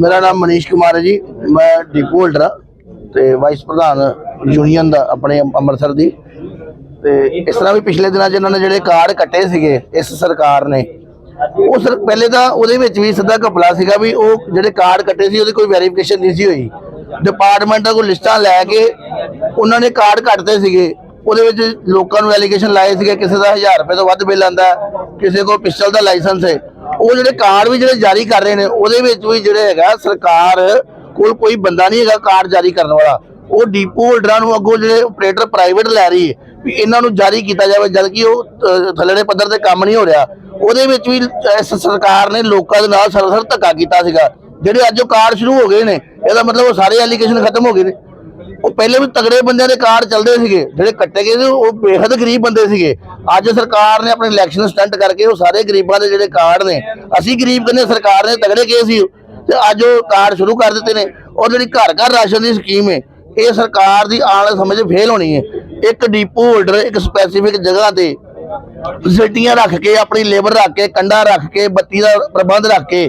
ਮੇਰਾ ਨਾਮ ਮਨੀਸ਼ ਕੁਮਾਰ ਹੈ ਜੀ। ਮੈਂ ਡਿਪੂ ਹੋਲਡਰ ਹਾਂ ਤੇ ਵਾਈਸ ਪ੍ਰਧਾਨ ਯੂਨੀਅਨ ਦਾ ਆਪਣੇ ਅੰਮ੍ਰਿਤਸਰ ਦੀ। ਤੇ ਇਸ ਤਰ੍ਹਾਂ ਵੀ ਪਿਛਲੇ ਦਿਨਾਂ 'ਚ ਇਹਨਾਂ ਨੇ ਜਿਹੜੇ ਕਾਰਡ ਕੱਟੇ ਸੀਗੇ ਇਸ ਸਰਕਾਰ ਨੇ, ਉਹ ਸਰ ਪਹਿਲੇ ਤਾਂ ਉਹਦੇ ਵਿੱਚ ਵੀ ਸਿੱਧਾ ਘਪਲਾ ਸੀਗਾ ਵੀ ਉਹ ਜਿਹੜੇ ਕਾਰਡ ਕੱਟੇ ਸੀ, ਉਹਦੀ ਕੋਈ ਵੈਰੀਫਿਕੇਸ਼ਨ ਨਹੀਂ ਸੀ ਹੋਈ। ਡਿਪਾਰਟਮੈਂਟ ਦਾ ਕੋਈ ਲਿਸਟਾਂ ਲੈ ਕੇ ਉਹਨਾਂ ਨੇ ਕਾਰਡ ਕੱਟਦੇ ਸੀਗੇ। ਉਹਦੇ ਵਿੱਚ ਲੋਕਾਂ ਨੂੰ ਐਲੀਗੇਸ਼ਨ ਲਾਏ ਸੀਗੇ, ਕਿਸੇ ਦਾ 1000 ਰੁਪਏ ਤੋਂ ਵੱਧ ਬਿੱਲ ਆਂਦਾ ਕਿਸੇ ਕੋਲ ਪਿਸਟਲ ਦਾ ਲਾਇਸੈਂਸ ਹੈ। ਉਹ ਜਿਹੜੇ ਕਾਰਡ ਵੀ ਜਿਹੜੇ ਜਾਰੀ ਕਰ ਰਹੇ ਨੇ ਉਹਦੇ ਵਿੱਚ ਵੀ ਜਿਹੜੇ ਹੈਗਾ ਸਰਕਾਰ ਕੋਲ ਕੋਈ ਬੰਦਾ ਨਹੀਂ ਹੈਗਾ ਕਾਰਡ ਜਾਰੀ ਕਰਨ ਵਾਲਾ। ਉਹ ਡੀਪੂ ਹੋਲਡਰਾਂ ਨੂੰ ਅੱਗੋਂ ਜਿਹੜੇ ਆਪਰੇਟਰ ਪ੍ਰਾਈਵੇਟ ਲੈ ਰਹੀ ਹੈ ਵੀ ਇਹਨਾਂ ਨੂੰ ਜਾਰੀ ਕੀਤਾ ਜਾਵੇ ਜਦ ਕਿ ਉਹ ਅਹ, ਥੱਲੜੇ ਪੱਧਰ ਤੇ ਕੰਮ ਨਹੀਂ ਹੋ ਰਿਹਾ। ਉਹਦੇ ਵਿੱਚ ਵੀ ਇਸ ਸਰਕਾਰ ਨੇ ਲੋਕਾਂ ਦੇ ਨਾਲ ਸਰਸਰ ਧੱਕਾ ਕੀਤਾ ਸੀਗਾ। ਜਿਹੜੇ ਅੱਜ ਉਹ ਕਾਰਡ ਸ਼ੁਰੂ ਹੋ ਗਏ ਨੇ ਇਹਦਾ ਮਤਲਬ ਉਹ ਸਾਰੇ ਐਲੀਗੇਸ਼ਨ ਖਤਮ ਹੋ ਗਏ ਨੇ। ਉਹ ਪਹਿਲੇ ਵੀ ਤਗੜੇ ਬੰਦਿਆਂ ਦੇ ਕਾਰਡ ਚੱਲਦੇ ਸੀਗੇ, ਜਿਹੜੇ ਕੱਟੇ ਗਏ ਸੀ, ਉਹ ਬੇਹੱਦ ਗਰੀਬ ਬੰਦੇ ਸੀਗੇ। ਅੱਜ ਸਰਕਾਰ ਨੇ ਆਪਣੇ ਇਲੈਕਸ਼ਨ ਸਟੰਟ ਕਰਕੇ ਉਹ ਸਾਰੇ ਗਰੀਬਾਂ ਦੇ ਜਿਹੜੇ ਕਾਰਡ ਨੇ, ਅਸੀਂ ਗਰੀਬ ਕਹਿੰਦੇ ਸਰਕਾਰ ਨੇ ਤਗੜੇ ਕਹੇ ਸੀ ਤੇ ਅੱਜ ਉਹ ਕਾਰਡ ਸ਼ੁਰੂ ਕਰ ਦਿੱਤੇ ਨੇ। ਔਰ ਜਿਹੜੀ ਘਰ ਘਰ ਰਾਸ਼ਨ ਦੀ ਸਕੀਮ ਹੈ ਇਹ ਸਰਕਾਰ ਦੀ ਆਉਣ ਵਾਲੇ ਸਮੇਂ 'ਚ ਫੇਲ ਹੋਣੀ ਹੈ ਇੱਕ ਡੀਪੂ ਹੋਲਡਰ ਇੱਕ ਸਪੈਸੀਫਿਕ ਜਗ੍ਹਾ ਤੇ ਫੈਸਿਲਿਟੀਆਂ ਰੱਖ ਕੇ, ਆਪਣੀ ਲੇਬਰ ਰੱਖ ਕੇ, ਕੰਡਾ ਰੱਖ ਕੇ, ਬੱਤੀ ਦਾ ਪ੍ਰਬੰਧ ਰੱਖ ਕੇ,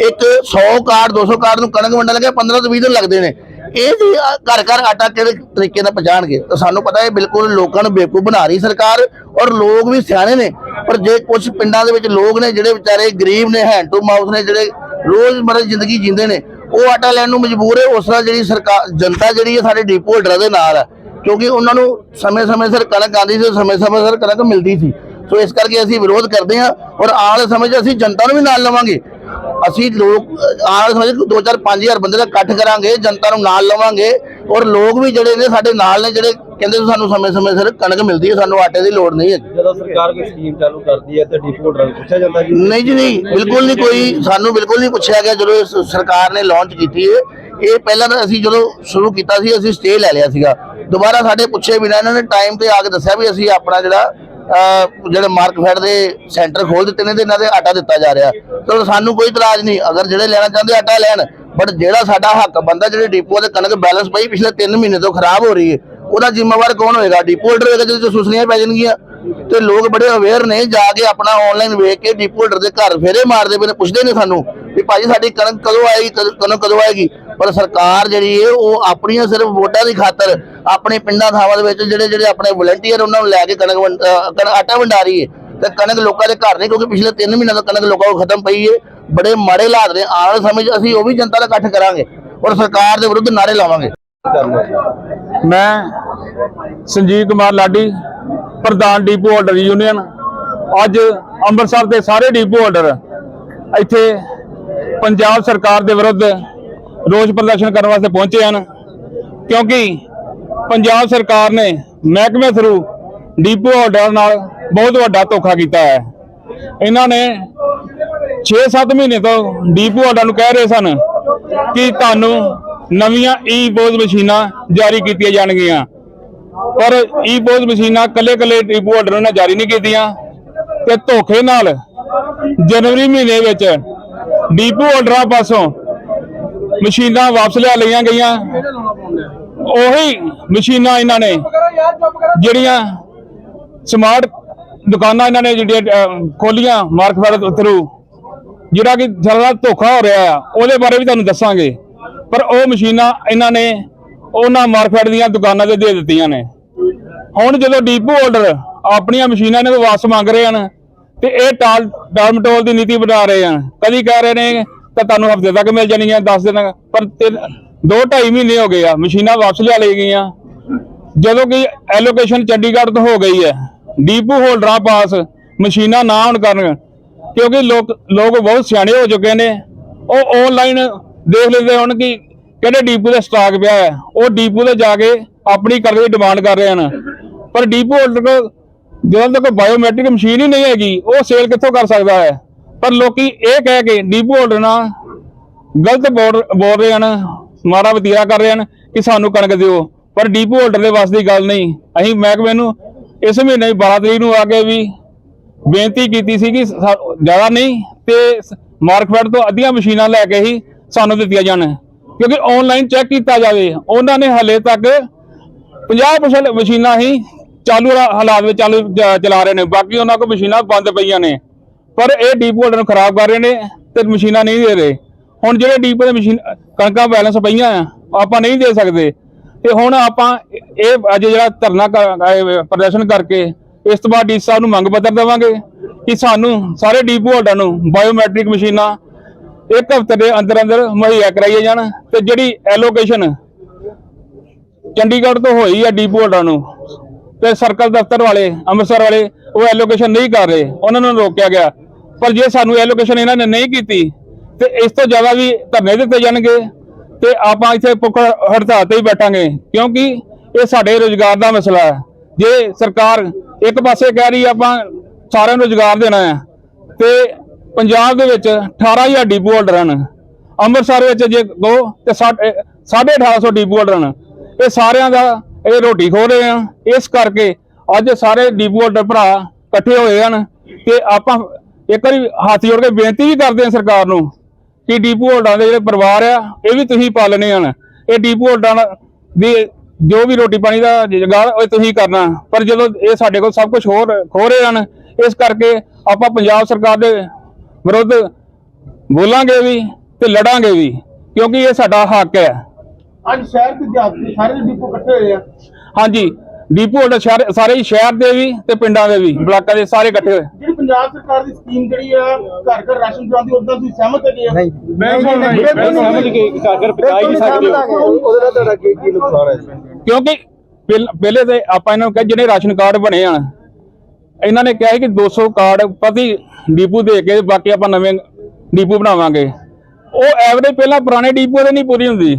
ਇੱਕ 100 ਕਾਰਡ 200 ਕਾਰਡ ਨੂੰ ਕਣਕ ਵੰਡਣ ਲੱਗੇ 15 ਤੋਂ 20 ਦਿਨ ਲੱਗਦੇ ਨੇ। ਇਹ ਵੀ ਘਰ ਘਰ ਆਟਾ ਕਿਹੜੇ ਤਰੀਕੇ ਨਾਲ ਪਹੁੰਚਾਣਗੇ ਤਾਂ ਸਾਨੂੰ ਪਤਾ ਹੈ ਬਿਲਕੁਲ ਲੋਕਾਂ ਨੂੰ ਬੇਵਕੂਫ ਬਣਾ ਰਹੀ ਸਰਕਾਰ ਔਰ ਲੋਕ ਵੀ ਸਿਆਣੇ ਨੇ। ਪਰ ਜੇ ਕੁਝ ਪਿੰਡਾਂ ਦੇ ਵਿੱਚ ਲੋਕ ਨੇ ਜਿਹੜੇ ਵਿਚਾਰੇ ਗਰੀਬ ਨੇ ਹੈਂਡ ਟੂ ਮਾਊਥ ਨੇ, ਜਿਹੜੇ ਰੋਜ਼ਮਰਰਾ ਜ਼ਿੰਦਗੀ ਜੀਂਦੇ ਨੇ, ਉਹ ਆਟਾ ਲੈਣ ਨੂੰ ਮਜਬੂਰ ਹੈ। ਉਸ ਤਰ੍ਹਾਂ ਜਿਹੜੀ ਸਰਕਾਰ ਜਨਤਾ ਜਿਹੜੀ ਹੈ ਸਾਡੇ ਡੀਪੋ ਹੋਲਡਰਾਂ ਦੇ ਨਾਲ ਹੈ। ਕਿਉਂਕਿ ਉਹਨਾਂ ਨੂੰ ਸਮੇਂ-ਸਮੇਂ ਸਿਰ ਕਣਕ ਆਉਂਦੀ ਸੀ, ਸਮੇਂ-ਸਮੇਂ ਸਿਰ ਕਣਕ ਮਿਲਦੀ ਸੀ। ਸੋ ਇਸ ਕਰਕੇ ਅਸੀਂ ਵਿਰੋਧ ਕਰਦੇ ਹਾਂ ਔਰ ਆਉਣ ਵਾਲੇ ਸਮੇਂ 'ਚ ਅਸੀਂ ਜਨਤਾ ਨੂੰ ਵੀ ਨਾਲ ਲਵਾਂਗੇ। ਅਸੀਂ ਲੋਕ ਅਹ, ਆਉਣ ਵਾਲੇ ਸਮੇਂ 'ਚ 2-4 5000 ਬੰਦੇ ਦਾ ਇਕੱਠ ਕਰਾਂਗੇ ਜਨਤਾ ਨੂੰ ਨਾਲ ਲਵਾਂਗੇ ਔਰ ਲੋਕ ਵੀ ਜਿਹੜੇ ਨੇ ਸਾਡੇ ਨਾਲ ਨੇ ਜਿਹੜੇ ਕਹਿੰਦੇ ਸਾਨੂੰ ਸਮੇਂ-ਸਮੇਂ ਸਿਰ ਕਣਕ ਮਿਲਦੀ ਹੈ ਸਾਨੂੰ ਆਟੇ ਦੀ ਲੋੜ ਨਹੀਂ ਹੈ। ਜਦੋਂ ਸਰਕਾਰ ਕੋਈ ਸਕੀਮ ਚਾਲੂ ਕਰਦੀ ਹੈ ਤੇ ਡੀਪੂ ਹੋਲਡਰਾਂ ਨੂੰ ਪੁੱਛਿਆ ਜਾਂਦਾ ਜੀ ਨਹੀਂ ਜੀ ਨਹੀਂ ਬਿਲਕੁਲ ਨਹੀਂ ਕੋਈ ਸਾਨੂੰ ਬਿਲਕੁਲ ਨਹੀਂ ਪੁੱਛਿਆ ਗਿਆ ਜਦੋਂ ਸਰਕਾਰ ਨੇ ਲਾਂਚ ਕੀਤੀ ਹੈ ਇਹ ਪਹਿਲਾਂ ਤਾਂ ਅਸੀਂ ਜਦੋਂ ਸ਼ੁਰੂ ਕੀਤਾ ਸੀ ਅਸੀਂ ਸਟੇ ਲੈ ਲਿਆ ਸੀਗਾ। ਦੁਬਾਰਾ ਸਾਡੇ ਪੁੱਛੇ ਬਿਨਾਂ ਇਹਨਾਂ ਨੇ ਟਾਈਮ ਤੇ ਆ ਕੇ ਦੱਸਿਆ ਵੀ ਅਸੀਂ ਆਪਣਾ ਜਿਹੜਾ ਜਿਹੜੇ ਮਾਰਕਫੈਡ ਦੇ ਸੈਂਟਰ ਖੋਲ ਦਿੱਤੇ ਨੇ ਤੇ ਇਹਨਾਂ ਦੇ ਆਟਾ ਦਿੱਤਾ ਜਾ ਰਿਹਾ। ਚਲੋ ਸਾਨੂੰ ਕੋਈ ਇਤਰਾਜ਼ ਨਹੀਂ। ਅਗਰ ਜਿਹੜੇ ਲੈਣਾ ਚਾਹੁੰਦੇ ਆਟਾ ਲੈਣ ਬਟ ਜਿਹੜਾ ਸਾਡਾ ਹੱਕ ਬੰਦਾ, ਜਿਹੜੇ ਡਿਪੋ ਦੇ ਕਣਕ ਬੈਲੈਂਸ ਪਈ ਪਿਛਲੇ 3 ਮਹੀਨੇ ਤੋਂ ਖਰਾਬ ਹੋ ਰਹੀ ਹੈ, ਉਹਦਾ ਜ਼ਿੰਮੇਵਾਰ ਕੌਣ ਹੋਏਗਾ? ਡਿਪੋ ਹੋਲਡਰ ਹੋਏਗਾ ਜਿਹਦੇ 'ਚ ਸੁਸਨੀਆਂ ਪੈ ਜਾਣਗੀਆਂ। ਤੇ ਲੋਕ ਬੜੇ ਅਵੇਅਰ ਨੇ, ਜਾ ਕੇ ਆਪਣਾ ਆਨਲਾਈਨ ਵੇਖ ਕੇ ਡਿਪੂ ਹੋਲਡਰ ਦੇ ਘਰ ਫੇਰੇ ਮਾਰਦੇ ਪਏ ਨੇ, ਪੁੱਛਦੇ ਨੇ ਸਾਨੂੰ। ਵੀ ਭਾਜੀ ਸਾਡੀ ਕਣਕ ਕਦੋਂ ਆਏਗੀ, ਕਦੋਂ ਕਣਕ ਕਦੋਂ ਆਏਗੀ? ਪਰ ਸਰਕਾਰ ਜਿਹੜੀ ਹੈ ਉਹ ਆਪਣੀਆਂ ਸਿਰਫ ਵੋਟਾਂ ਦੀ ਖਾਤਰ ਆਪਣੇ ਪਿੰਡਾਂ ਥਾਵਾਂ ਦੇ ਵਿੱਚ ਜਿਹੜੇ ਜਿਹੜੇ ਆਪਣੇ ਵਲੰਟੀਅਰ ਉਹਨਾਂ ਨੂੰ ਲੈ ਕੇ ਕਣਕ ਆਟਾ ਵੰਡਾ ਹੈ ਤੇ ਕਣਕ ਲੋਕਾਂ ਦੇ ਘਰ ਨਹੀਂ, ਕਿਉਂਕਿ ਪਿਛਲੇ 3 ਮਹੀਨਿਆਂ ਤੋਂ ਕਣਕ ਲੋਕਾਂ ਕੋਲ ਖਤਮ ਪਈ ਹੈ ਬੜੇ ਮਾੜੇ ਹਾਲਾਤ ਨੇ। ਆਉਣ ਵਾਲੇ ਸਮੇਂ 'ਚ ਅਸੀਂ ਉਹ ਵੀ ਜਨਤਾ ਦਾ ਇਕੱਠ ਕਰਾਂਗੇ ਔਰ ਸਰਕਾਰ ਦੇ ਵਿਰੁੱਧ ਨਾਰੇ ਲਾਵਾਂਗੇ। ਮੈਂ ਸੰਜੀਵ ਕੁਮਾਰ ਲਾਡੀ, ਪ੍ਰਧਾਨ ਡੀਪੂ ਹੋਲਡਰ ਯੂਨੀਅਨ ਅੱਜ ਅੰਮ੍ਰਿਤਸਰ ਦੇ ਸਾਰੇ ਡੀਪੂ ਹੋਲਡਰ ਇੱਥੇ ਪੰਜਾਬ ਸਰਕਾਰ ਦੇ ਵਿਰੁੱਧ ਰੋਸ ਪ੍ਰਦਰਸ਼ਨ ਕਰਨ ਵਾਸਤੇ ਪਹੁੰਚੇ ਹਨ, ਕਿਉਂਕਿ ਪੰਜਾਬ ਸਰਕਾਰ ਨੇ ਮਹਿਕਮੇ ਥਰੂ ਡੀਪੂ ਹੋਲਡਰ ਨਾਲ ਬਹੁਤ ਵੱਡਾ ਧੋਖਾ ਕੀਤਾ ਹੈ। ਇਹਨਾਂ ਨੇ 6-7 ਮਹੀਨੇ ਤੋਂ ਡੀਪੂ ਹੋਲਡਰ ਨੂੰ ਕਹਿ ਰਹੇ ਸਨ ਕਿ ਤੁਹਾਨੂੰ ਨਵੀਆਂ ਈ ਬੋਜ਼ ਮਸ਼ੀਨਾਂ ਜਾਰੀ ਕੀਤੀਆਂ ਜਾਣਗੀਆਂ। ਪਰ ਈ ਬੋਜ਼ ਮਸ਼ੀਨਾਂ ਕੱਲੇ ਕੱਲੇ ਡੀਪੂ ਹੋਲਡਰ ਨੇ ਜਾਰੀ ਨਹੀਂ ਕੀਤੀਆਂ ਤੇ ਧੋਖੇ ਨਾਲ ਜਨਵਰੀ ਮਹੀਨੇ ਵਿੱਚ ਡੀਪੂ ਹੋਲਡਰਾਂ ਪਾਸੋਂ। ਮਸ਼ੀਨਾਂ ਵਾਪਸ ਲਿਆ ਲਈਆਂ ਗਈਆਂ। ਉਹੀ ਮਸ਼ੀਨਾਂ ਇਹਨਾਂ ਨੇ, ਜਿਹੜੀਆਂ ਸਮਾਰਟ ਦੁਕਾਨਾਂ ਇਹਨਾਂ ਨੇ ਜਿਹੜੀਆਂ ਖੋਲੀਆਂ ਮਾਰਕਫੈਡ ਥਰੂ ਜਿਹੜਾ ਕਿ ਜ਼ਿਆਦਾ ਧੋਖਾ ਹੋ ਰਿਹਾ ਆ, ਉਹਦੇ ਬਾਰੇ ਵੀ ਤੁਹਾਨੂੰ ਦੱਸਾਂਗੇ। ਪਰ ਉਹ ਮਸ਼ੀਨਾਂ ਇਹਨਾਂ ਨੇ ਉਹਨਾਂ ਮਾਰਕਫੈਡ ਦੀਆਂ ਦੁਕਾਨਾਂ ਤੇ ਦੇ ਦਿੱਤੀਆਂ ਨੇ। ਹੁਣ ਜਦੋਂ ਡੀਪੂ ਹੋਲਡਰ ਆਪਣੀਆਂ ਮਸ਼ੀਨਾਂ ਨੇ ਤੋਂ ਵਾਪਸ ਮੰਗ ਰਹੇ ਹਨ ਤੇ ਇਹ ਟਾਲ ਟਾਲਮਟੋਲ ਦੀ ਨੀਤੀ ਬਣਾ ਰਹੇ ਹਨ ਕਦੀ ਕਹਿ ਰਹੇ ਨੇ ਤਾਂ ਤੁਹਾਨੂੰ ਹਫ਼ਤੇ ਤੱਕ ਮਿਲ ਜਾਣਗੀਆਂ 10 ਦਿਨ ਪਰ ਤਿੰਨ- ਦੋ ਢਾਈ ਮਹੀਨੇ ਹੋ ਗਏ ਆ, ਮਸ਼ੀਨਾਂ ਵਾਪਸ ਲਿਆ ਲਈ ਗਈਆਂ। ਜਦੋਂ ਕਿ ਐਲੋਕੇਸ਼ਨ ਚੰਡੀਗੜ੍ਹ ਤੋਂ ਹੋ ਗਈ ਹੈ। ਡੀਪੂ ਹੋਲਡਰਾਂ ਪਾਸ ਮਸ਼ੀਨਾਂ ਨਾ ਹੋਣ ਕਾਰਨ ਕਿਉਂਕਿ ਲੋਕ ਲੋਕ ਬਹੁਤ ਸਿਆਣੇ ਹੋ ਚੁੱਕੇ ਨੇ। ਉਹ ਆਨਲਾਈਨ ਦੇਖ ਲੈਂਦੇ ਹੁਣ ਕਿ ਕਿਹੜੇ ਡੀਪੂ ਦਾ ਸਟਾਕ ਪਿਆ ਹੈ। ਉਹ ਡੀਪੂ ਤੇ ਜਾ ਕੇ ਆਪਣੀ ਕਰਨ ਦੀ ਡਿਮਾਂਡ ਕਰ ਰਹੇ ਹਨ। ਪਰ ਡੀਪੂ ਹੋਲਡਰ ਕੋਲ ਜਦੋਂ ਤੱਕ ਬਾਇਓਮੈਟ੍ਰਿਕ ਮਸ਼ੀਨ ਹੀ ਨਹੀਂ ਹੈਗੀ, ਉਹ ਸੇਲ ਕਿੱਥੋਂ ਕਰ ਸਕਦਾ ਹੈ? ਪਰ ਲੋਕੀ ਇਹ ਕਹਿ ਕੇ ਡੀਪੂ ਹੋਲਡਰ ਨਾਲ ਗਲਤ ਬੋਲ ਬੋਲ ਰਹੇ ਹਨ, ਮਾੜਾ ਵਤੀਰਾ ਕਰ ਰਹੇ ਹਨ ਕਿ ਸਾਨੂੰ ਕਣਕ ਦਿਓ। ਪਰ ਡੀਪੂ ਹੋਲਡਰ ਦੇ ਵਾਸਤੇ ਦੀ ਗੱਲ ਨਹੀਂ। ਅਸੀਂ ਮਹਿਕਮੇ ਨੂੰ ਇਸ ਮਹੀਨੇ 12 ਤਰੀਕ ਨੂੰ ਆ ਕੇ ਵੀ ਬੇਨਤੀ ਕੀਤੀ ਸੀ ਕਿ ਸਾ- ਜ਼ਿਆਦਾ ਨਹੀਂ ਤੇ ਮਾਰਕਫੈਡ ਤੋਂ ਅੱਧੀਆਂ ਮਸ਼ੀਨਾਂ ਲੈ ਕੇ ਹੀ ਸਾਨੂੰ ਦਿੱਤੀਆਂ ਜਾਣ। ਕਿਉਂਕਿ ਆਨਲਾਈਨ ਚੈੱਕ ਕੀਤਾ ਜਾਵੇ, ਉਹਨਾਂ ਨੇ ਹਲੇ ਤੱਕ 50% ਮਸ਼ੀਨਾਂ ਹੀ ਚਾਲੂ ਹਾਲਾਤ ਵਿੱਚ ਚਾਲੂ ਚਲਾ ਰਹੇ ਨੇ। ਬਾਕੀ ਉਹਨਾਂ ਕੋਲ ਮਸ਼ੀਨਾਂ ਬੰਦ ਪਈਆਂ ਨੇ। ਪਰ ਇਹ ਡੀਪ ਹੋਲਡਰ ਨੂੰ ਖਰਾਬ ਕਰ ਰਹੇ ਨੇ ਤੇ ਮਸ਼ੀਨਾਂ ਨਹੀਂ ਦੇ ਰਹੇ। ਹੁਣ ਜਿਹੜੇ ਡੀਪੋ ਦੇ ਮਸ਼ੀਨ, ਕਣਕਾਂ ਬੈਲੈਂਸ ਪਈਆਂ ਆ, ਆਪਾਂ ਨਹੀਂ ਦੇ ਸਕਦੇ। ਤੇ ਹੁਣ ਆਪਾਂ ਇਹ ਅੱਜ ਜਿਹੜਾ ਧਰਨਾ ਪ੍ਰਦਰਸ਼ਨ ਕਰਕੇ ਇਸ ਤੋਂ ਬਾਅਦ ਡੀ ਸਾਹਿਬ ਨੂੰ ਮੰਗ ਪੱਤਰ ਦੇਵਾਂਗੇ ਕਿ ਸਾਨੂੰ ਸਾਰੇ ਡੀਪੋ ਹੋਲਡਰ ਨੂੰ ਬਾਇਓਮੈਟ੍ਰਿਕ ਮਸ਼ੀਨਾਂ ਇੱਕ ਹਫ਼ਤੇ ਦੇ ਅੰਦਰ ਅੰਦਰ ਮੁਹੱਈਆ ਕਰਾਈਏ ਜਾਣ ਤੇ ਜਿਹੜੀ ਐਲੋਕੇਸ਼ਨ ਚੰਡੀਗੜ੍ਹ ਤੋਂ ਹੋਈ ਆ ਡੀਪੋ ਹੋਲਡਰਾਂ ਨੂੰ ਤੇ ਸਰਕਲ ਦਫ਼ਤਰ ਵਾਲੇ, ਅੰਮ੍ਰਿਤਸਰ ਵਾਲੇ, ਉਹ ਐਲੋਕੇਸ਼ਨ ਨਹੀਂ ਕਰ ਰਹੇ। ਉਹਨਾਂ ਨੂੰ ਰੋਕਿਆ ਗਿਆ। ਪਰ ਜੇ ਸਾਨੂੰ ਐਲੋਕੇਸ਼ਨ ਇਹਨਾਂ ਨੇ ਨਹੀਂ ਕੀਤੀ, ਤੇ ਇਸ ਤੋਂ ਜ਼ਿਆਦਾ ਵੀ ਧਰਨੇ ਦਿੱਤੇ ਜਾਣਗੇ ਤੇ ਆਪਾਂ ਇੱਥੇ ਭੁੱਖ ਹੜਤਾਲ ਤੇ ਹੀ ਬੈਠਾਂਗੇ। ਕਿਉਂਕਿ ਇਹ ਸਾਡੇ ਰੋਜ਼ਗਾਰ ਦਾ ਮਸਲਾ ਹੈ। ਜੇ ਸਰਕਾਰ ਇੱਕ ਪਾਸੇ ਕਹਿ ਰਹੀ ਹੈ ਆਪਾਂ ਸਾਰਿਆਂ ਨੂੰ ਰੋਜ਼ਗਾਰ ਦੇਣਾ ਹੈ, ਤੇ ਪੰਜਾਬ ਦੇ ਵਿੱਚ 18000 ਡੀਪੂ ਹੋਲਡਰ ਹਨ। ਅੰਮ੍ਰਿਤਸਰ ਵਿੱਚ ਜੇ ਕਹੋ ਤੇ 1850 ਡੀਪੂ ਹੋਲਡਰ ਹਨ। ਇਹ ਸਾਰਿਆਂ ਦਾ ਇਹ ਰੋਟੀ ਖੋ ਰਹੇ ਆ। ਇਸ ਕਰਕੇ ਅੱਜ ਸਾਰੇ ਡੀਪੂ ਹੋਲਡਰ ਭਰਾ ਇਕੱਠੇ ਹੋਏ ਹਨ ਤੇ ਆਪਾਂ ਇੱਕ ਵਾਰੀ ਹੱਥ ਜੋੜ ਕੇ ਬੇਨਤੀ ਵੀ ਕਰਦੇ ਹਾਂ ਸਰਕਾਰ ਨੂੰ ਕਿ ਡੀਪੂ ਹੋਲਡਰਾਂ ਦੇ ਜਿਹੜੇ ਪਰਿਵਾਰ ਆ, ਇਹ ਵੀ ਤੁਸੀਂ ਪਾਲਣੇ ਹਨ। ਇਹ ਡੀਪੂ ਹੋਲਡਰਾਂ ਦੀ ਜੋ ਵੀ ਰੋਟੀ ਪਾਣੀ ਦਾ ਜੁਗਾੜ, ਉਹ ਤੁਸੀਂ ਕਰਨਾ। ਪਰ ਜਦੋਂ ਇਹ ਸਾਡੇ ਕੋਲ ਸਭ ਕੁਝ ਹੋਰ ਖੋ ਰਹੇ ਹਨ, ਇਸ ਕਰਕੇ ਆਪਾਂ ਪੰਜਾਬ ਸਰਕਾਰ ਦੇ ਵਿਰੁੱਧ ਬੋਲਾਂਗੇ ਵੀ ਤੇ ਲੜਾਂਗੇ ਵੀ, ਕਿਉਂਕਿ ਇਹ ਸਾਡਾ ਹੱਕ ਹੈ। ਅੱਜ ਸ਼ਹਿਰ ਦੇ ਦਿਹਾਤੀ ਸਾਰੇ ਡਿਪੋ ਇਕੱਠੇ ਹੋਏ ਆ। ਹਾਂਜੀ ਡੀਪੂ ਹੋਲਡਰ ਸ਼ਹਿਰ ਸਾਰੇ ਹੀ ਸ਼ਹਿਰ ਦੇ ਵੀ ਤੇ ਪਿੰਡਾਂ ਦੇ ਵੀ ਬਲਾਕਾਂ ਦੇ ਸਾਰੇ ਇਕੱਠੇ ਹੋਏ। ਜਿਹੜੀ ਪੰਜਾਬ ਸਰਕਾਰ ਦੀ ਸਕੀਮ ਜਿਹੜੀ ਆ ਘਰ ਘਰ ਰਾਸ਼ਨ ਪਹੁੰਚਾਉਣ ਦੀ ਉਦੋਂ ਤੁਸੀਂ ਸਹਿਮਤ ਹੈਗੇ ਆ? ਬਿਲਕੁਲ ਨਹੀਂ। ਸਮਝ ਕੇ ਕਾਗਰ ਪਕਾਈ ਨਹੀਂ ਸਕਦੇ ਉਹਦੇ ਨਾਲ ਤੁਹਾਡਾ ਕੀ ਕੀ ਨੁਕਸਾਨ ਹੈ? ਕਿਉਂਕਿ ਪਹਿਲ- ਪਹਿਲੇ ਤੇ ਆਪਾਂ ਇਹਨਾਂ ਨੂੰ ਕਿਹਾ ਜਿਹੜੇ ਰਾਸ਼ਨ ਕਾਰਡ ਬਣੇ ਆ ਇਹਨਾਂ ਨੇ ਕਿਹਾ ਸੀ ਕਿ 200 ਕਾਰਡ ਪ੍ਰਤੀ ਡੀਪੂ ਦੇ ਕੇ ਬਾਕੀ ਆਪਾਂ ਨਵੇਂ ਡੀਪੂ ਬਣਾਵਾਂਗੇ। ਉਹ ਐਵਰੇਜ ਪਹਿਲਾਂ ਪੁਰਾਣੇ ਡੀਪੂ ਦੇ ਨਹੀਂ ਪੂਰੀ ਹੁੰਦੀ।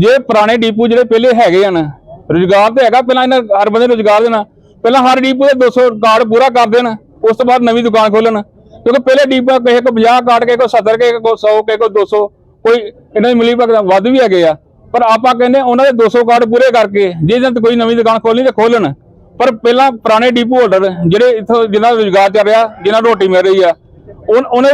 ਜੇ ਪੁਰਾਣੇ ਡੀਪੂ ਜਿਹੜੇ ਪਹਿਲੇ ਹੈਗੇ ਹਨ, ਰੁਜ਼ਗਾਰ ਤੇ ਹੈਗਾ, ਪਹਿਲਾਂ ਇਹਨਾਂ ਹਰ ਬੰਦੇ ਨੂੰ ਰੁਜ਼ਗਾਰ ਦੇਣਾ। ਪਹਿਲਾਂ ਹਰ ਡੀਪੂ ਦੇ 200 ਕਾਰਡ ਪੂਰਾ ਕਰ ਦੇਣ, ਉਸ ਤੋਂ ਬਾਅਦ ਨਵੀਂ ਦੁਕਾਨ ਖੋਲਣ ਕਿਉਂਕਿ ਪਹਿਲੇ ਡੀਪੂ ਕਿਸੇ ਕੋ 50 ਕਾਰਡ, ਕਿਸੇ ਕੋ 70 ਕਿਸੇ ਕੋ 100 ਕਿਸੇ ਕੋ 200 ਕੋਈ ਇਹਨਾਂ ਦੀ ਮਿਲੀ ਭਗਤ ਵੱਧ ਵੀ ਹੈਗੇ ਆ। ਪਰ ਆਪਾਂ ਕਹਿੰਦੇ ਉਹਨਾਂ ਦੇ 200 ਕਾਰਡ ਪੂਰੇ ਕਰਕੇ, ਜੇ ਇਹਨਾਂ ਕੋਈ ਨਵੀਂ ਦੁਕਾਨ ਖੋਲਣੀ ਤੇ ਖੋਲਣ ਪਰ ਪਹਿਲਾਂ ਪੁਰਾਣੇ ਡੀਪੂ ਹੋਲਡਰ, ਜਿਹੜੇ ਇੱਥੋਂ ਜਿਨ੍ਹਾਂ ਦਾ ਰੁਜ਼ਗਾਰ ਚੱਲ ਰਿਹਾ, ਜਿਨ੍ਹਾਂ ਨੂੰ ਰੋਟੀ ਮਿਲ ਰਹੀ ਆ, ਉਨ- ਉਹਨਾਂ